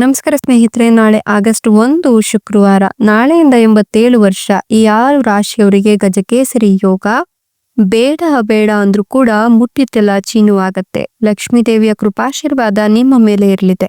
ನಮಸ್ಕಾರ ಸ್ನೇಹಿತರೆ, ನಾಳೆ ಆಗಸ್ಟ್ ಒಂದು, ಶುಕ್ರವಾರ, ನಾಳೆಯಿಂದ ಎಂಬತ್ತೇಳು ವರ್ಷ, ಈ ಆರು ರಾಶಿಯವರಿಗೆ ಗಜಕೇಸರಿ ಯೋಗ. ಬೇಡ ಬೇಡ ಅಂದ್ರೂ ಕೂಡ ಮುಟ್ಟಿತೆಲ್ಲ ಚೀನುವಾಗತ್ತೆ ಲಕ್ಷ್ಮೀ ದೇವಿಯ ಕೃಪಾಶೀರ್ವಾದ ನಿಮ್ಮ ಮೇಲೆ ಇರಲಿದೆ.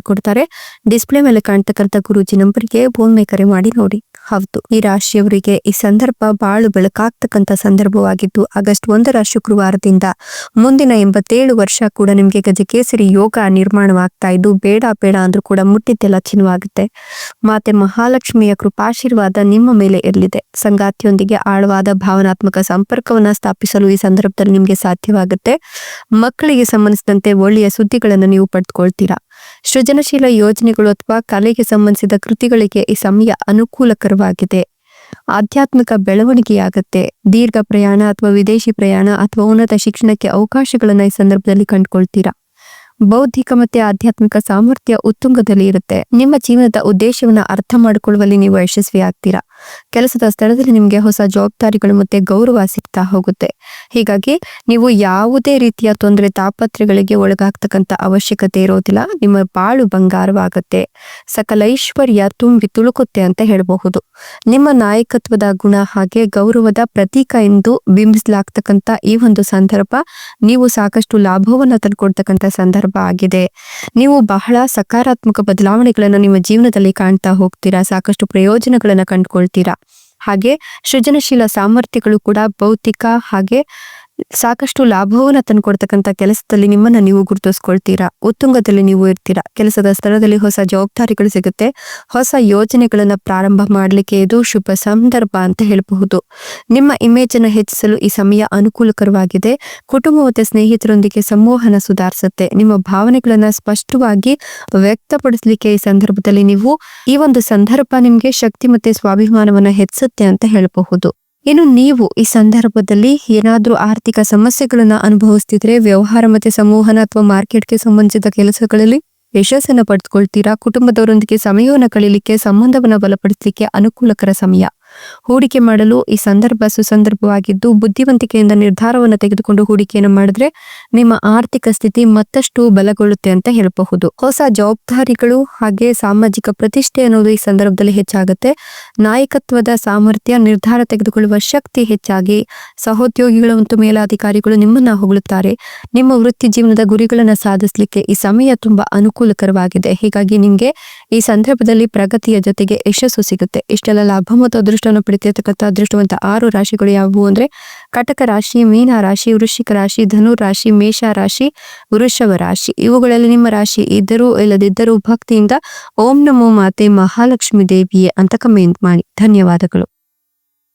ಮಾಡಿಕೊಡ್ತಾರೆ. ಡಿಸ್ಪ್ಲೇ ಮೇಲೆ ಕಾಣ್ತಕ್ಕಂಥ ಗುರೂಜಿ ನಂಬರ್ಗೆ ಭೂಮಿ ಕರೆ ಮಾಡಿ ನೋಡಿ. ಹೌದು, ಈ ರಾಶಿಯವರಿಗೆ ಈ ಸಂದರ್ಭ ಬಾಳು ಬೆಳಕಾಗ್ತಕ್ಕಂಥ ಸಂದರ್ಭವಾಗಿದ್ದು, ಆಗಸ್ಟ್ ಒಂದರ ಶುಕ್ರವಾರದಿಂದ ಮುಂದಿನ ಎಂಬತ್ತೇಳು ವರ್ಷ ಕೂಡ ನಿಮ್ಗೆ ಗಜಕೇಸರಿ ಯೋಗ ನಿರ್ಮಾಣವಾಗ್ತಾ ಇದ್ದು, ಬೇಡ ಬೇಡ ಅಂದ್ರೂ ಕೂಡ ಮುಟ್ಟಿದ್ದೆಲ್ಲ ಚಿನ್ನವಾಗುತ್ತೆ ಮಾತೆ ಮಹಾಲಕ್ಷ್ಮಿಯ ಕೃಪಾಶೀರ್ವಾದ ನಿಮ್ಮ ಮೇಲೆ ಇರಲಿದೆ. ಸಂಗಾತಿಯೊಂದಿಗೆ ಆಳವಾದ ಭಾವನಾತ್ಮಕ ಸಂಪರ್ಕವನ್ನ ಸ್ಥಾಪಿಸಲು ಈ ಸಂದರ್ಭದಲ್ಲಿ ನಿಮ್ಗೆ ಸಾಧ್ಯವಾಗುತ್ತೆ. ಮಕ್ಕಳಿಗೆ ಸಂಬಂಧಿಸಿದಂತೆ ಒಳ್ಳೆಯ ಸುದ್ದಿಗಳನ್ನು ನೀವು ಪಡೆದುಕೊಳ್ತೀರಾ? ಸೃಜನಶೀಲ ಯೋಜನೆಗಳು ಅಥವಾ ಕಲೆಗೆ ಸಂಬಂಧಿಸಿದ ಕೃತಿಗಳಿಗೆ ಈ ಸಮಯ ಅನುಕೂಲಕರವಾಗಿದೆ. ಆಧ್ಯಾತ್ಮಿಕ ಬೆಳವಣಿಗೆಯಾಗತ್ತೆ. ದೀರ್ಘ ಪ್ರಯಾಣ ಅಥವಾ ವಿದೇಶಿ ಪ್ರಯಾಣ ಅಥವಾ ಉನ್ನತ ಶಿಕ್ಷಣಕ್ಕೆ ಅವಕಾಶಗಳನ್ನು ಈ ಸಂದರ್ಭದಲ್ಲಿ ಕಂಡುಕೊಳ್ತೀರಾ? ಬೌದ್ಧಿಕ ಮತ್ತೆ ಆಧ್ಯಾತ್ಮಿಕ ಸಾಮರ್ಥ್ಯ ಉತ್ತುಂಗದಲ್ಲಿ ಇರುತ್ತೆ ನಿಮ್ಮ ಜೀವನದ ಉದ್ದೇಶವನ್ನ ಅರ್ಥ ಮಾಡಿಕೊಳ್ಳುವಲ್ಲಿ ನೀವು ಯಶಸ್ವಿ ಆಗ್ತೀರಾ ಕೆಲಸದ ಸ್ಥಳದಲ್ಲಿ ನಿಮಗೆ ಹೊಸ ಜವಾಬ್ದಾರಿಗಳು ಮತ್ತೆ ಗೌರವ ಸಿಗ್ತಾ ಹೋಗುತ್ತೆ. ಹೀಗಾಗಿ ನೀವು ಯಾವುದೇ ರೀತಿಯ ತೊಂದರೆ ತಾಪತ್ರೆಗಳಿಗೆ ಒಳಗಾಗ್ತಕ್ಕಂಥ ಅವಶ್ಯಕತೆ ಇರೋದಿಲ್ಲ. ನಿಮ್ಮ ಬಾಳು ಬಂಗಾರವಾಗುತ್ತೆ. ಸಕಲ ಐಶ್ವರ್ಯ ತುಂಬಿ ತುಳುಕುತ್ತೆ ಅಂತ ಹೇಳಬಹುದು. ನಿಮ್ಮ ನಾಯಕತ್ವದ ಗುಣ ಹಾಗೆ ಗೌರವದ ಪ್ರತೀಕ ಎಂದು ಬಿಂಬಿಸಲಾಗ್ತಕ್ಕಂಥ ಈ ಒಂದು ಸಂದರ್ಭ ನೀವು ಸಾಕಷ್ಟು ಲಾಭವನ್ನು ತಂದುಕೊಡ್ತಕ್ಕಂಥ ಸಂದರ್ಭ ಆಗಿದೆ. ನೀವು ಬಹಳ ಸಕಾರಾತ್ಮಕ ಬದಲಾವಣೆಗಳನ್ನು ನಿಮ್ಮ ಜೀವನದಲ್ಲಿ ಕಾಣ್ತಾ ಹೋಗ್ತೀರಾ. ಸಾಕಷ್ಟು ಪ್ರಯೋಜನಗಳನ್ನು ಪ್ರಯೋಜನಗಳನ್ನ ಕಂಡುಕೊಳ್ತೀರಾ ಹಾಗೆ ಸೃಜನಶೀಲ ಸಾಮರ್ಥ್ಯಗಳು ಕೂಡ ಭೌತಿಕ ಹಾಗೆ ಸಾಕಷ್ಟು ಲಾಭವನ್ನ ತಂದುಕೊಡ್ತಕ್ಕಂಥ ಕೆಲಸದಲ್ಲಿ ನಿಮ್ಮನ್ನ ನೀವು ಗುರುತಿಸ್ಕೊಳ್ತೀರಾ? ಉತ್ತುಂಗದಲ್ಲಿ ನೀವು ಇರ್ತೀರಾ? ಕೆಲಸದ ಸ್ಥಳದಲ್ಲಿ ಹೊಸ ಜವಾಬ್ದಾರಿಗಳು ಸಿಗುತ್ತೆ. ಹೊಸ ಯೋಜನೆಗಳನ್ನ ಪ್ರಾರಂಭ ಮಾಡಲಿಕ್ಕೆ ಇದು ಶುಭ ಸಂದರ್ಭ ಅಂತ ಹೇಳಬಹುದು. ನಿಮ್ಮ ಇಮೇಜ್ ಅನ್ನು ಹೆಚ್ಚಿಸಲು ಈ ಸಮಯ ಅನುಕೂಲಕರವಾಗಿದೆ. ಕುಟುಂಬ ಮತ್ತು ಸ್ನೇಹಿತರೊಂದಿಗೆ ಸಂವಹನ ಸುಧಾರಿಸುತ್ತೆ. ನಿಮ್ಮ ಭಾವನೆಗಳನ್ನ ಸ್ಪಷ್ಟವಾಗಿ ವ್ಯಕ್ತಪಡಿಸಲಿಕ್ಕೆ ಈ ಸಂದರ್ಭದಲ್ಲಿ ನೀವು ಈ ಒಂದು ಸಂದರ್ಭ ನಿಮ್ಗೆ ಶಕ್ತಿ ಮತ್ತೆ ಸ್ವಾಭಿಮಾನವನ್ನ ಹೆಚ್ಚಿಸುತ್ತೆ ಅಂತ ಹೇಳಬಹುದು. ಇನ್ನು ನೀವು ಈ ಸಂದರ್ಭದಲ್ಲಿ ಏನಾದರೂ ಆರ್ಥಿಕ ಸಮಸ್ಯೆಗಳನ್ನ ಅನುಭವಿಸ್ತಿದ್ರೆ ವ್ಯವಹಾರ ಮತ್ತೆ ಸಂವಹನ ಅಥವಾ ಮಾರ್ಕೆಟ್ಗೆ ಸಂಬಂಧಿಸಿದ ಕೆಲಸಗಳಲ್ಲಿ ಯಶಸ್ಸನ್ನು ಪಡೆದುಕೊಳ್ತೀರಾ ಕುಟುಂಬದವರೊಂದಿಗೆ ಸಮಯವನ್ನು ಕಳೀಲಿಕ್ಕೆ, ಸಂಬಂಧವನ್ನು ಬಲಪಡಿಸಲಿಕ್ಕೆ ಅನುಕೂಲಕರ ಸಮಯ. ಹೂಡಿಕೆ ಮಾಡಲು ಈ ಸಂದರ್ಭ ಸುಸಂದರ್ಭವಾಗಿದ್ದು, ಬುದ್ಧಿವಂತಿಕೆಯಿಂದ ನಿರ್ಧಾರವನ್ನು ತೆಗೆದುಕೊಂಡು ಹೂಡಿಕೆಯನ್ನು ಮಾಡಿದ್ರೆ ನಿಮ್ಮ ಆರ್ಥಿಕ ಸ್ಥಿತಿ ಮತ್ತಷ್ಟು ಬಲಗೊಳ್ಳುತ್ತೆ ಅಂತ ಹೇಳಬಹುದು. ಹೊಸ ಜವಾಬ್ದಾರಿಗಳು ಹಾಗೆ ಸಾಮಾಜಿಕ ಪ್ರತಿಷ್ಠೆ ಅನ್ನೋದು ಈ ಸಂದರ್ಭದಲ್ಲಿ ಹೆಚ್ಚಾಗುತ್ತೆ. ನಾಯಕತ್ವದ ಸಾಮರ್ಥ್ಯ, ನಿರ್ಧಾರ ತೆಗೆದುಕೊಳ್ಳುವ ಶಕ್ತಿ ಹೆಚ್ಚಾಗಿ ಸಹೋದ್ಯೋಗಿಗಳು ಮತ್ತು ಮೇಲಾಧಿಕಾರಿಗಳು ನಿಮ್ಮನ್ನ ಹೊಗಳುತ್ತಾರೆ. ನಿಮ್ಮ ವೃತ್ತಿ ಜೀವನದ ಗುರಿಗಳನ್ನು ಸಾಧಿಸಲಿಕ್ಕೆ ಈ ಸಮಯ ತುಂಬಾ ಅನುಕೂಲಕರವಾಗಿದೆ. ಹೀಗಾಗಿ ನಿಮಗೆ ಈ ಸಂದರ್ಭದಲ್ಲಿ ಪ್ರಗತಿಯ ಜೊತೆಗೆ ಯಶಸ್ಸು ಸಿಗುತ್ತೆ. ಇಷ್ಟೆಲ್ಲ ಲಾಭ ಮತ್ತು ಅದೃಷ್ಟವನ್ನು ಪಡೆದಿರತಕ್ಕಂಥ ಅದೃಷ್ಟವಂತ ಆರು ರಾಶಿಗಳು ಯಾವುವು ಅಂದ್ರೆ ಕಟಕ ರಾಶಿ, ಮೀನ ರಾಶಿ, ವೃಶ್ಚಿಕ ರಾಶಿ, ಧನು ರಾಶಿ, ಮೇಷ ರಾಶಿ, ವೃಷಭ ರಾಶಿ. ಇವುಗಳಲ್ಲಿ ನಿಮ್ಮ ರಾಶಿ ಇದ್ದರೂ ಇಲ್ಲದಿದ್ದರೂ ಭಕ್ತಿಯಿಂದ ಓಂ ನಮೋ ಮಾತೆ ಮಹಾಲಕ್ಷ್ಮಿ ದೇವಿಯೇ ಅಂತ ಕಮೆಂಟ್ ಮಾಡಿ. ಧನ್ಯವಾದಗಳು.